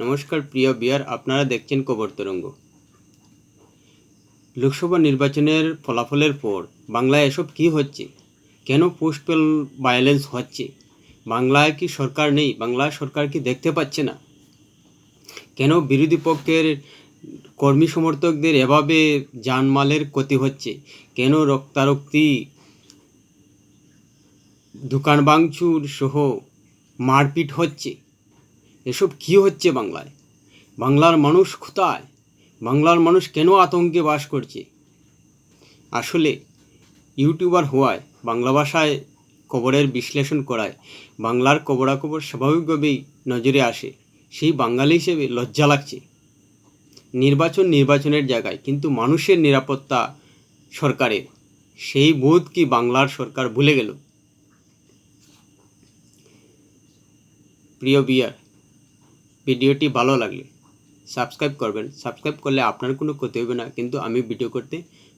নমস্কার, প্রিয় বিয়ার, আপনারা দেখছেন কবর তরঙ্গ। লোকসভা নির্বাচনের ফলাফলের পর বাংলায় এসব কি হচ্ছে? কেন পোস্টাল ভায়োলেন্স হচ্ছে? বাংলায় কি সরকার নেই? বাংলায় সরকার কি দেখতে পাচ্ছে না? কেন বিরোধী পক্ষের কর্মী সমর্থকদের এভাবে জানমালের ক্ষতি হচ্ছে? কেন রক্তারক্তি, দোকান ভাঙচুর সহ মারপিট হচ্ছে? এসব কি হচ্ছে বাংলায়? বাংলার মানুষ কোথায়? বাংলার মানুষ কেন আতঙ্কে বাস করছে? আসলে ইউটিউবার হওয়ায়, বাংলা ভাষায় খবরের বিশ্লেষণ করায়, বাংলার খবরাখবর স্বাভাবিকভাবেই নজরে আসে। সেই বাঙালি হিসেবে লজ্জা লাগছে। নির্বাচন নির্বাচনের জায়গায়, কিন্তু মানুষের নিরাপত্তা সরকারের। সেই বোধ কি বাংলার সরকার ভুলে গেল? প্রিয় বিয়ার ভিডিওটি ভালো লাগলে সাবস্ক্রাইব করবেন। সাবস্ক্রাইব করলে আপনার কোনো ক্ষতি হবে না, কিন্তু আমি ভিডিও করতে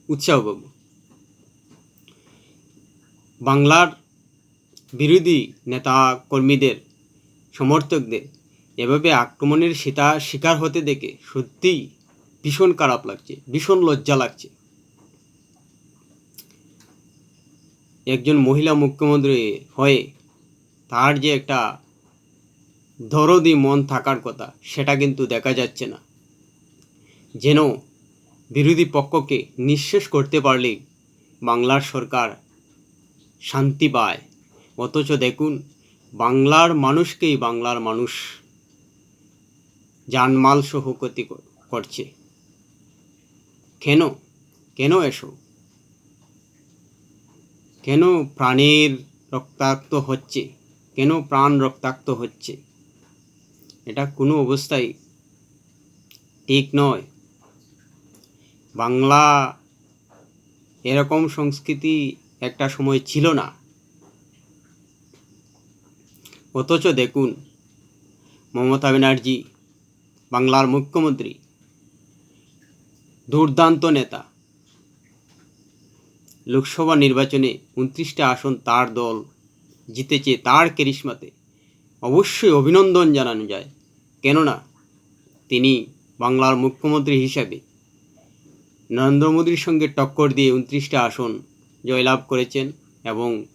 উৎসাহ পাব। বাংলার বিরোধী নেতা কর্মীদের, সমর্থকদের এভাবে আক্রমণের শিতা শিকার হতে দেখে সত্যিই ভীষণ খারাপ লাগছে, ভীষণ লজ্জা লাগছে। একজন মহিলা মুখ্যমন্ত্রী হয়ে তার যে একটা দরদি মন থাকার কথা, সেটা কিন্তু দেখা যাচ্ছে না। যেন বিরোধী পক্ষকে নিঃশেষ করতে পারলে বাংলার সরকার শান্তি পায়। অথচ দেখুন, বাংলার মানুষকেই বাংলার মানুষ জানমাল সহ ক্ষতি করছে। কেন? কেন এসো কেন প্রাণের রক্তাক্ত হচ্ছে? কেন প্রাণ রক্তাক্ত হচ্ছে? এটা কোনো অবস্থায় ঠিক নয়। বাংলা এরকম সংস্কৃতি একটা সময় ছিল না। অথচ দেখুন, মমতা ব্যানার্জি, বাংলার মুখ্যমন্ত্রী, দুর্দান্ত নেতা। লোকসভা নির্বাচনে উনত্রিশটা আসন তার দল জিতেছে তার কেরিশমাতে। অবশ্যই অভিনন্দন জানানো যায়। কেননা তিনি বাংলার মুখ্যমন্ত্রী হিসাবে নরেন্দ্র মোদীর সঙ্গে টক্কর দিয়ে উনত্রিশটা আসন জয়লাভ করেছেন এবং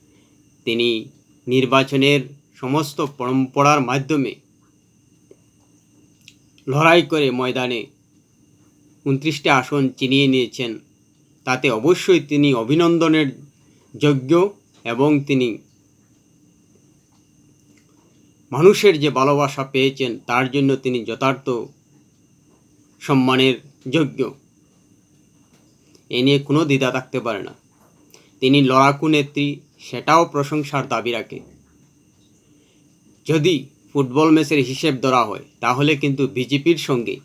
তিনি নির্বাচনের সমস্ত পরম্পরার মাধ্যমে লড়াই করে ময়দানে উনত্রিশটা আসন চিনিয়ে নিয়েছেন। তাতে অবশ্যই তিনি অভিনন্দনের যোগ্য এবং তিনি মানুষের যে ভালোবাসা পেয়েছেন, তার জন্য তিনি যথার্থ সম্মানের যোগ্য। এ নিয়ে কোনো দ্বিধা থাকতে পারে না। তিনি লড়াকু নেত্রী, সেটাও প্রশংসার দাবি রাখে। যদি ফুটবল ম্যাচের হিসেব ধরা হয়, তাহলে কিন্তু বিজেপির সঙ্গে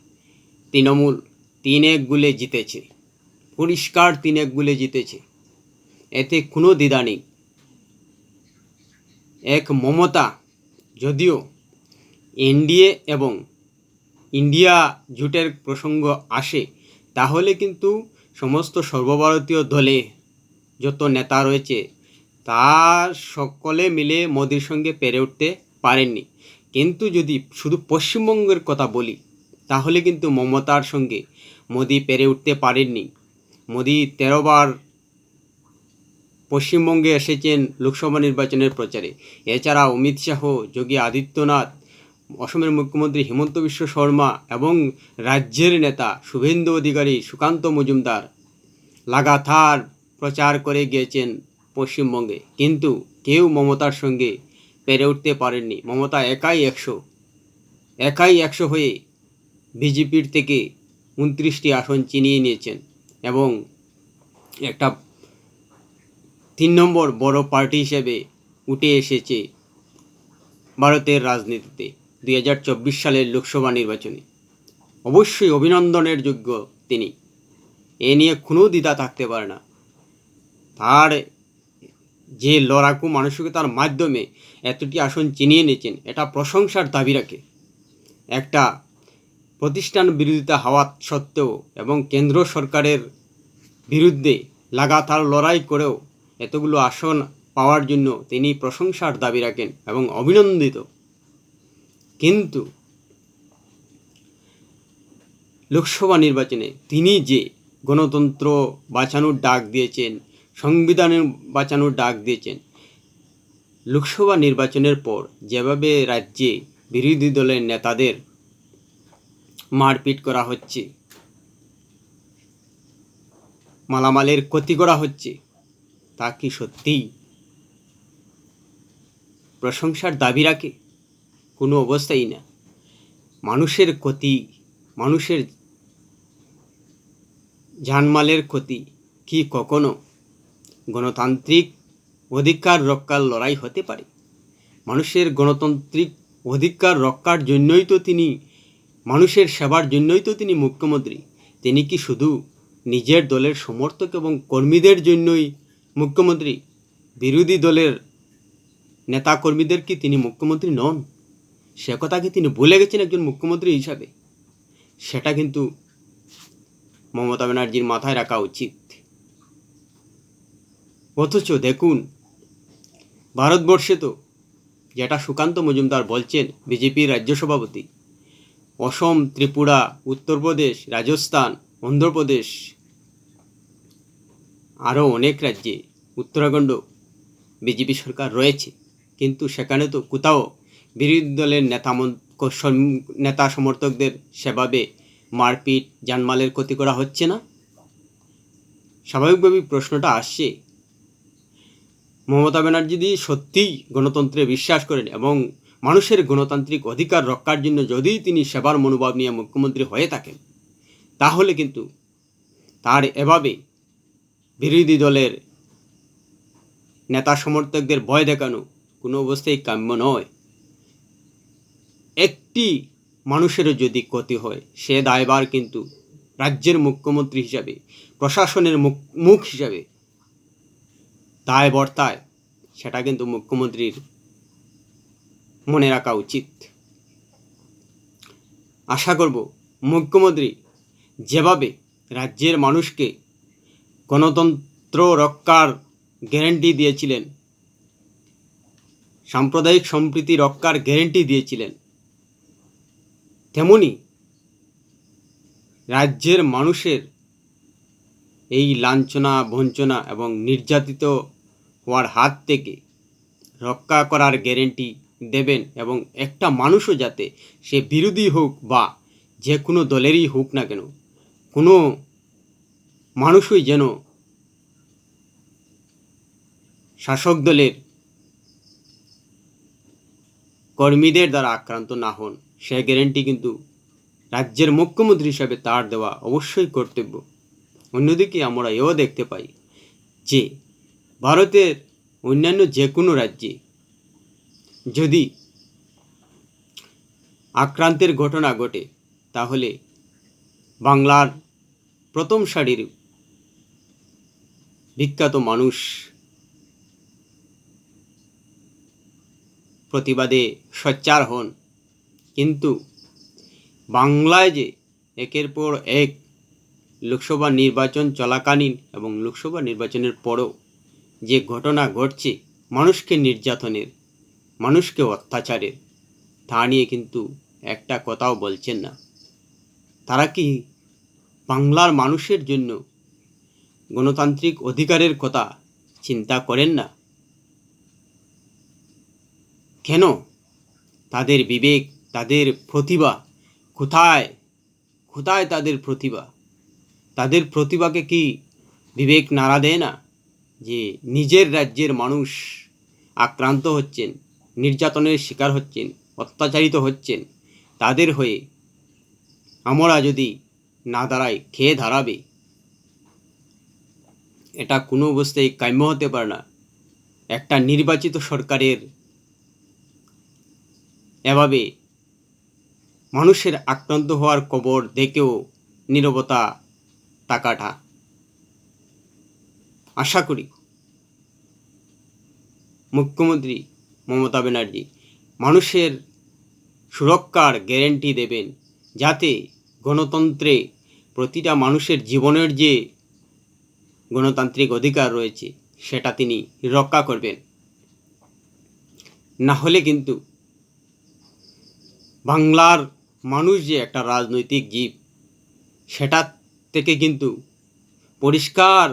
তৃণমূল তিন এক গুলে জিতেছে। পরিষ্কার তিন এক গুলে জিতেছে। এতে কোনো দ্বিধা নেই। এক মমতা যদিও এনডিএ এবং ইন্ডিয়া জোটের প্রসঙ্গ আসে, তাহলে কিন্তু সমস্ত সর্বভারতীয় দলে যত নেতা রয়েছে তার সকলে মিলে মোদির সঙ্গে পেরে উঠতে পারেননি। কিন্তু যদি শুধু পশ্চিমবঙ্গের কথা বলি, তাহলে কিন্তু মমতার সঙ্গে মোদি পেরে উঠতে পারেননি। মোদি তেরোবার পশ্চিমবঙ্গে এসেছেন লোকসভা নির্বাচনের প্রচারে। এছাড়া অমিত শাহ, যোগী আদিত্যনাথ, অসমের মুখ্যমন্ত্রী হিমন্ত বিশ্ব শর্মা এবং রাজ্যের নেতা শুভেন্দু অধিকারী সুকান্ত মজুমদার লাগাতার প্রচার করে গিয়েছেন পশ্চিমবঙ্গে। কিন্তু কেউ মমতার সঙ্গে পেরে উঠতে পারেননি। মমতা একাই একশো একাই একশো হয়ে বিজেপির থেকে উনত্রিশটি আসন চিনিয়ে নিয়েছেন এবং একটা তিন নম্বর বড় পার্টি হিসেবে উঠে এসেছে ভারতের রাজনীতিতে দুই হাজার চব্বিশ সালের লোকসভা নির্বাচনে। অবশ্যই অভিনন্দনের যোগ্য তিনি। এ নিয়ে কোনো দ্বিধা থাকতে পারে না। তার যে লড়াকু মানসিকতার মাধ্যমে এতটি আসন চিনিয়ে নিয়েছেন এটা প্রশংসার দাবি রাখে। একটা প্রতিষ্ঠান বিরোধিতা হওয়া সত্ত্বেও এবং কেন্দ্র সরকারের বিরুদ্ধে লাগাতার লড়াই করেও এতগুলো আসন পাওয়ার জন্য তিনি প্রশংসার দাবি রাখেন এবং অভিনন্দিত। কিন্তু লোকসভা নির্বাচনে তিনি যে গণতন্ত্র বাঁচানোর ডাক দিয়েছেন, সংবিধানের বাঁচানোর ডাক দিয়েছেন, লোকসভা নির্বাচনের পর যেভাবে রাজ্যে বিরোধী দলের নেতাদের মারপিট করা হচ্ছে, মালামালের ক্ষতি করা হচ্ছে তা কি সত্যিই? প্রশংসার দাবি রাখে? কোনো অবস্থাই না। মানুষের ক্ষতি, মানুষের জানমালের ক্ষতি কি কখনো গণতান্ত্রিক অধিকার রক্ষার লড়াই হতে পারে? মানুষের গণতান্ত্রিক অধিকার রক্ষার জন্যই তো তিনি, মানুষের সেবার জন্যই তো তিনি মুখ্যমন্ত্রী। তিনি কি শুধু নিজের দলের সমর্থক এবং কর্মীদের জন্যই মুখ্যমন্ত্রী, বিরোধী দলের নেতাকর্মীদের কি তিনি মুখ্যমন্ত্রী নন? সে কথা কি তিনি ভুলে গেছেন একজন মুখ্যমন্ত্রী হিসাবে? সেটা কিন্তু মমতা ব্যানার্জির মাথায় রাখা উচিত। অথচ দেখুন, ভারতবর্ষে তো যেটা সুকান্ত মজুমদার বলছেন বিজেপির রাজ্য সভাপতি, অসম, ত্রিপুরা, উত্তরপ্রদেশ, রাজস্থান, অন্ধ্রপ্রদেশ আরও অনেক রাজ্যে উত্তরাখণ্ড বিজেপি সরকার রয়েছে। কিন্তু সেখানে তো কোথাও বিরোধী দলের নেতা নেতা সমর্থকদের সেভাবে মারপিট জানমালের ক্ষতি করা হচ্ছে না? স্বাভাবিকভাবেই প্রশ্নটা আসছে, মমতা ব্যানার্জি যদি সত্যিই গণতন্ত্রে বিশ্বাস করেন এবং মানুষের গণতান্ত্রিক অধিকার রক্ষার জন্য যদি তিনি সেবার মনোভাব নিয়ে মুখ্যমন্ত্রী হয়ে থাকেন, তাহলে কিন্তু তার এভাবে বিরোধী দলের নেতা সমর্থকদের ভয় দেখানো কোনো অবস্থায় কাম্য নয়। একটি মানুষেরও যদি ক্ষতি হয়, সে দায়বার কিন্তু রাজ্যের মুখ্যমন্ত্রী হিসাবে, প্রশাসনের মুখ মুখ হিসাবে দায় বর্তায়, সেটা কিন্তু মুখ্যমন্ত্রীর মনে রাখা উচিত। আশা করব মুখ্যমন্ত্রী যেভাবে রাজ্যের মানুষকে গণতন্ত্র রক্ষার গ্যারেন্টি দিয়েছিলেন। সাম্প্রদায়িক সম্প্রীতি রক্ষার গ্যারেন্টি দিয়েছিলেন। তেমনি রাজ্যের মানুষের এই লাঞ্ছনা বঞ্চনা এবং নির্যাতিত হওয়ার হাত থেকে রক্ষা করার গ্যারেন্টি দেবেন এবং একটা মানুষও যাতে সে বিরোধী হোক বা যে কোনো দলেরই হোক না কেন, কোনো মানুষই যেন শাসক দলের কর্মীদের দ্বারা আক্রান্ত না হন, সে গ্যারেন্টি কিন্তু রাজ্যের মুখ্যমন্ত্রী হিসাবে তার দেওয়া অবশ্যই কর্তব্য। অন্যদিকে আমরা এও দেখতে পাই যে, ভারতের অন্যান্য যে কোনো রাজ্যে যদি আক্রান্তের ঘটনা ঘটে, তাহলে বাংলার প্রথম সারির বিখ্যাত মানুষ প্রতিবাদে সোচ্চার হন। কিন্তু বাংলায় যে একের পর এক লোকসভা নির্বাচন চলাকালীন এবং লোকসভা নির্বাচনের পরও যে ঘটনা ঘটছে, মানুষকে নির্যাতনের, মানুষকে অত্যাচারের, তা নিয়ে কিন্তু একটা কথাও বলছেন না। তারা কি বাংলার মানুষের জন্য গণতান্ত্রিক অধিকারের কথা চিন্তা করেন না। কেন? তাদের বিবেক, তাদের প্রতিভা কোথায়? কোথায় তাদের প্রতিভা? তাদের প্রতিভাকে কি বিবেক নাড়া দেয় না যে নিজের রাজ্যের মানুষ আক্রান্ত হচ্ছেন, নির্যাতনের শিকার হচ্ছেন, অত্যাচারিত হচ্ছেন? তাদের হয়ে আমরা যদি না দাঁড়াই খেয়ে দাঁড়াবে? এটা কোনো অবস্থায় কাম্য হতে পারে না। একটা নির্বাচিত সরকারের এভাবে মানুষের আক্রান্ত হওয়ার কবর দেখেও নীরবতা টাকাটা। আশা করি মুখ্যমন্ত্রী মমতা ব্যানার্জি মানুষের সুরক্ষার গ্যারেন্টি দেবেন, যাতে গণতন্ত্রে প্রতিটা মানুষের জীবনের যে গণতান্ত্রিক অধিকার রয়েছে, সেটা তিনি রক্ষা করবেন। না হলে কিন্তু বাংলার মানুষ যে একটা রাজনৈতিক জীব, সেটা থেকে কিন্তু পরিষ্কার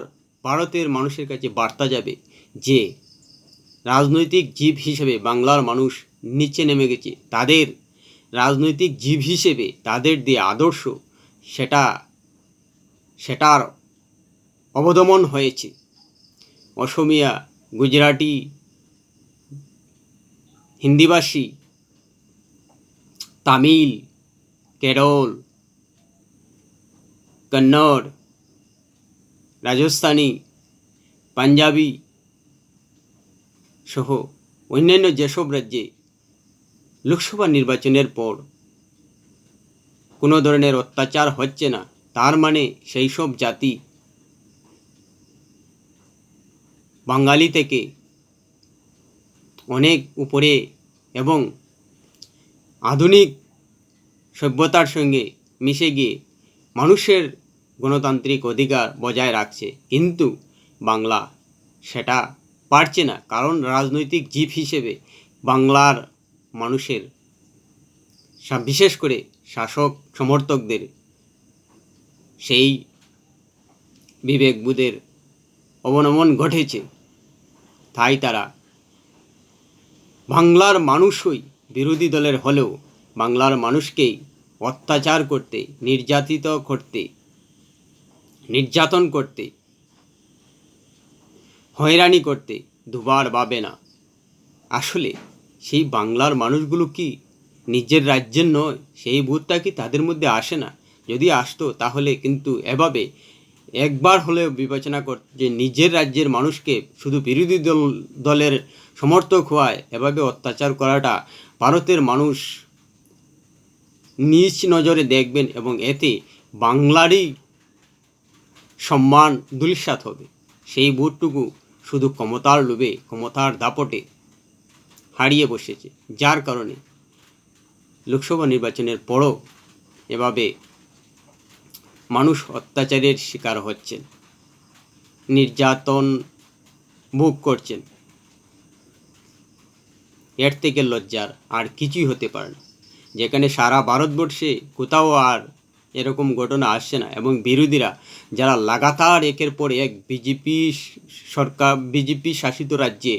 ভারতের মানুষের কাছে বার্তা যাবে যে, রাজনৈতিক জীব হিসেবে বাংলার মানুষ নিচে নেমে গেছে। তাদের রাজনৈতিক জীব হিসেবে তাদের যে আদর্শ, সেটা, সেটার অবদমন হয়েছে। অসমিয়া, গুজরাটি, হিন্দিভাষী, তামিল, কেরল, কন্নড়, রাজস্থানী, পাঞ্জাবি সহ অন্যান্য যেসব রাজ্যে লোকসভা নির্বাচনের পর কোনো ধরনের অত্যাচার হচ্ছে না, তার মানে সেই সব জাতি বাঙালি থেকে অনেক উপরে এবং আধুনিক সভ্যতার সঙ্গে মিশে গিয়ে মানুষের গণতান্ত্রিক অধিকার বজায় রাখছে। কিন্তু বাংলা সেটা পারছে না, কারণ রাজনৈতিক জীব হিসেবে বাংলার মানুষের বিশেষ করে শাসক সমর্থকদের সেই বিবেকবোধের অবনমন ঘটেছে। তাই তারা। বাংলার মানুষই বিরোধী দলের হলেও বাংলার মানুষকেই অত্যাচার করতে, নির্যাতিত করতে, নির্যাতন করতে, হয়রানি করতে দুবার ভাবে না। আসলে সেই বাংলার মানুষগুলো কি নিজের রাজ্যের নয়, সেই বোধটা কি তাদের মধ্যে আসে না? যদি আসতো তাহলে কিন্তু এভাবে একবার হলেও বিবেচনা কর যে নিজের রাজ্যের মানুষকে শুধু বিরোধী দল, দলের সমর্থক হওয়ায় এভাবে অত্যাচার করাটা ভারতের মানুষ নিজ নজরে দেখবেন এবং এতে বাংলারই সম্মান দুলিশাত হবে। সেই ভোটটুকু শুধু ক্ষমতার লোভে, ক্ষমতার দাপটে হারিয়ে বসেছে। যার কারণে লোকসভা নির্বাচনের পরও এভাবে মানুষ অত্যাচারের শিকার হচ্ছেন। নির্যাতন ভোগ করছেন। এর থেকে লজ্জার আর কিছুই হতে পারে না। যেখানে সারা ভারতবর্ষে কোথাও আর এরকম ঘটনা আসছে না এবং বিরোধীরা যারা লাগাতার একের পর এক বিজেপি সরকার, বিজেপি শাসিত রাজ্যে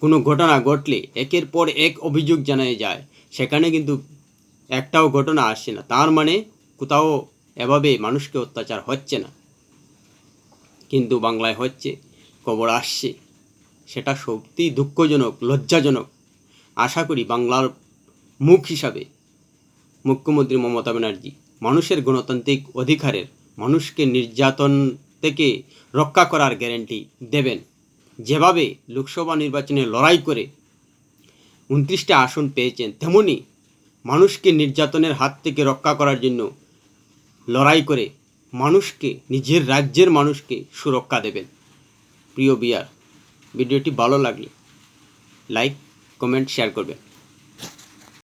কোনো ঘটনা ঘটলে একের পর এক অভিযোগ জানায় যায়, সেখানে কিন্তু একটাও ঘটনা আসছে না। তার মানে কোথাও এভাবে মানুষকে অত্যাচার হচ্ছে না। কিন্তু বাংলায় হচ্ছে, খবর আসছে, সেটা সত্যিই দুঃখজনক, লজ্জাজনক। আশা করি বাংলার মুখ হিসাবে মুখ্যমন্ত্রী মমতা ব্যানার্জি মানুষের গণতান্ত্রিক অধিকারের, মানুষকে নির্যাতন থেকে রক্ষা করার গ্যারেন্টি দেবেন। যেভাবে লোকসভা নির্বাচনে লড়াই করে উনত্রিশটা আসন পেয়েছেন, তেমনি মানুষকে নির্যাতনের হাত থেকে রক্ষা করার জন্য লড়াই করে মানুষকে, নিজের রাজ্যের মানুষকে সুরক্ষা দেবেন। প্রিয় বিয়ার, ভিডিওটি ভালো লাগলে লাইক কমেন্ট শেয়ার করবেন।